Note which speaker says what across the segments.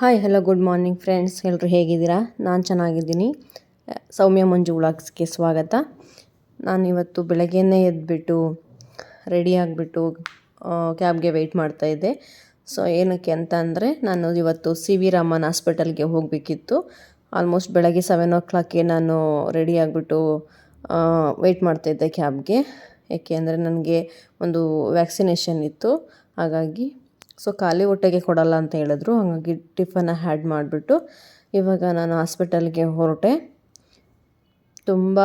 Speaker 1: Hi hello good morning friends ಎಲ್ಲರೂ ಹೇಗಿದ್ದೀರಾ? ನಾನು ಚೆನ್ನಾಗಿದ್ದೀನಿ. ಸೌಮ್ಯ ಮಂಜು ವ್ಲಾಗ್ಸ್ಗೆ ಸ್ವಾಗತ. ನಾನು ಇವತ್ತು ಬೆಳಗ್ಗೆನೇ ಎದ್ಬಿಟ್ಟು ರೆಡಿ ಆಗಿಬಿಟ್ಟು ಕ್ಯಾಬ್ಗೆ ವೆಯ್ಟ್ ಮಾಡ್ತಾಯಿದ್ದೆ ಸೊ ಏನಕ್ಕೆ ಅಂತ ಅಂದರೆ, ನಾನು ಇವತ್ತು ಸಿ ವಿ ರಾಮನ್ ಹಾಸ್ಪಿಟಲ್ಗೆ ಹೋಗಬೇಕಿತ್ತು. ಆಲ್ಮೋಸ್ಟ್ ಬೆಳಗ್ಗೆ ಸೆವೆನ್ ಓ ಕ್ಲಾಕ್ಗೆ ನಾನು ರೆಡಿ ಆಗಿಬಿಟ್ಟು ವೆಯ್ಟ್ ಮಾಡ್ತಾಯಿದ್ದೆ ಕ್ಯಾಬ್ಗೆ. ಯಾಕೆ ಅಂದರೆ, ನನಗೆ ಒಂದು ವ್ಯಾಕ್ಸಿನೇಷನ್ ಇತ್ತು. ಹಾಗಾಗಿ ಸೊ ಖಾಲಿ ಹೊಟ್ಟೆಗೆ ಕೊಡಲ್ಲ ಅಂತ ಹೇಳಿದ್ರು. ಹಾಗಾಗಿ ಟಿಫನ್ನ ಹ್ಯಾಡ್ ಮಾಡಿಬಿಟ್ಟು ಇವಾಗ ನಾನು ಹಾಸ್ಪಿಟಲ್ಗೆ ಹೊರಟೆ. ತುಂಬ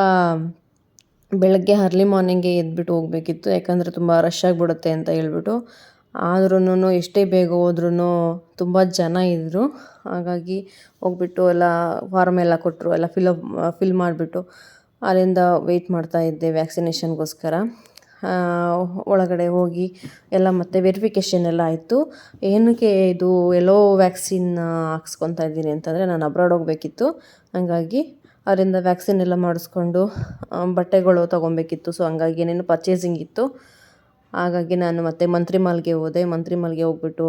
Speaker 1: ಬೆಳಗ್ಗೆ ಅರ್ಲಿ ಮಾರ್ನಿಂಗೆ ಎದ್ಬಿಟ್ಟು ಹೋಗಬೇಕಿತ್ತು. ಯಾಕಂದರೆ ತುಂಬ ರಶ್ ಆಗಿಬಿಡುತ್ತೆ ಅಂತ ಹೇಳ್ಬಿಟ್ಟು. ಆದ್ರೂ ಎಷ್ಟೇ ಬೇಗ ಹೋದ್ರೂ ತುಂಬ ಜನ ಇದ್ದರು ಹಾಗಾಗಿ ಹೋಗ್ಬಿಟ್ಟು ಎಲ್ಲ ಫಾರ್ಮ್ ಎಲ್ಲ ಕೊಟ್ಟರು, ಎಲ್ಲ ಫಿಲಪ್ ಫಿಲ್ ಮಾಡಿಬಿಟ್ಟು ಅಲ್ಲಿಂದ ವೆಯ್ಟ್ ಮಾಡ್ತಾಯಿದ್ದೆ ವ್ಯಾಕ್ಸಿನೇಷನ್ಗೋಸ್ಕರ ಒಳಗಡೆ ಹೋಗಿ ಎಲ್ಲ ಮತ್ತೆ ವೆರಿಫಿಕೇಷನ್ ಎಲ್ಲ ಆಯಿತು. ಏನಕ್ಕೆ ಇದು ಎಲ್ಲೋ ವ್ಯಾಕ್ಸಿನ್ ಹಾಕ್ಸ್ಕೊತಾ ಇದ್ದೀನಿ ಅಂತಂದರೆ ನಾನು ಅಬ್ರಾಡ್ ಹೋಗಬೇಕಿತ್ತು. ಹಾಗಾಗಿ ಅದರಿಂದ ವ್ಯಾಕ್ಸಿನ್ ಎಲ್ಲ ಮಾಡಿಸ್ಕೊಂಡು ಬಟ್ಟೆಗಳು ತೊಗೊಬೇಕಿತ್ತು. ಸೊ ಹಂಗಾಗಿ ಏನೇನು ಪರ್ಚೇಸಿಂಗ್ ಇತ್ತು. ಹಾಗಾಗಿ ನಾನು ಮತ್ತೆ ಮಂತ್ರಿ ಮಾಲ್ಗೆ ಹೋದೆ. ಮಂತ್ರಿ ಮಾಲ್ಗೆ ಹೋಗ್ಬಿಟ್ಟು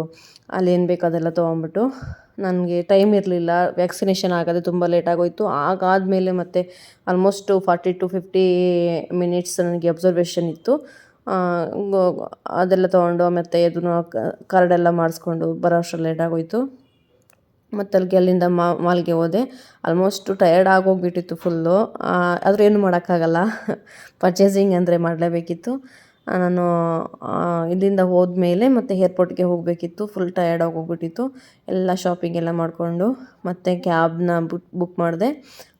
Speaker 1: ಅಲ್ಲೇನು ಬೇಕು ಅದೆಲ್ಲ ತೊಗೊಂಬಿಟ್ಟು ನನಗೆ ಟೈಮ್ ಇರಲಿಲ್ಲ. ವ್ಯಾಕ್ಸಿನೇಷನ್ ಆಗೋದು ತುಂಬ ಲೇಟ್ ಆಗೋಯಿತು. ಆಗಾದಮೇಲೆ ಮತ್ತೆ almost forty to fifty minutes ನನಗೆ ಅಬ್ಸರ್ವೇಷನ್ ಇತ್ತು. ಅದೆಲ್ಲ ತೊಗೊಂಡು ಮತ್ತು ಇದನ್ನು ಕಾರ್ಡೆಲ್ಲ ಮಾಡಿಸ್ಕೊಂಡು ಬರೋ ಅಷ್ಟು ಲೇಟ್ ಆಗೋಯಿತು. ಮತ್ತು ಅಲ್ಲಿಗೆ ಅಲ್ಲಿಂದ ಮಾಲ್ಗೆ ಹೋದೆ. ಆಲ್ಮೋಸ್ಟ್ ಟಯರ್ಡ್ ಆಗೋಗ್ಬಿಟ್ಟಿತ್ತು ಫುಲ್ಲು ಆದರೂ ಏನು ಮಾಡೋಕ್ಕಾಗಲ್ಲ. ಪರ್ಚೇಸಿಂಗ್ ಅಂದರೆ ಮಾಡಲೇಬೇಕಿತ್ತು. ನಾನು ಇಲ್ಲಿಂದ ಹೋದ್ಮೇಲೆ ಮತ್ತೆ ಏರ್ಪೋರ್ಟ್ಗೆ ಹೋಗಬೇಕಿತ್ತು. ಫುಲ್ ಟಯರ್ಡ್ ಹೋಗ್ಬಿಟ್ಟಿತ್ತು. ಎಲ್ಲ ಶಾಪಿಂಗ್ ಎಲ್ಲ ಮಾಡಿಕೊಂಡು ಮತ್ತೆ ಕ್ಯಾಬ್ನ ಬುಕ್ ಬುಕ್ ಮಾಡಿದೆ.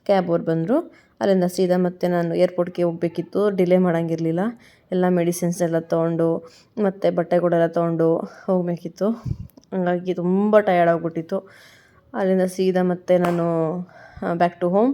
Speaker 1: ಕ್ಯಾಬ್ ಅವ್ರು ಬಂದರು. ಅಲ್ಲಿಂದ ಸೀದಾ ಮತ್ತೆ ನಾನು ಏರ್ಪೋರ್ಟ್ಗೆ ಹೋಗಬೇಕಿತ್ತು. ಡಿಲೇ ಮಾಡೋಂಗಿರಲಿಲ್ಲ. ಎಲ್ಲ ಮೆಡಿಸಿನ್ಸ್ ಎಲ್ಲ ತೊಗೊಂಡು, ಮತ್ತು ಬಟ್ಟೆಗಳೆಲ್ಲ ತೊಗೊಂಡು ಹೋಗಬೇಕಿತ್ತು. ಹಂಗಾಗಿ ತುಂಬ ಟಯರ್ಡ್ ಆಗಿಬಿಟ್ಟಿತ್ತು ಅಲ್ಲಿಂದ ಸೀದಾ ಮತ್ತೆ ನಾನು ಬ್ಯಾಕ್ ಟು ಹೋಮ್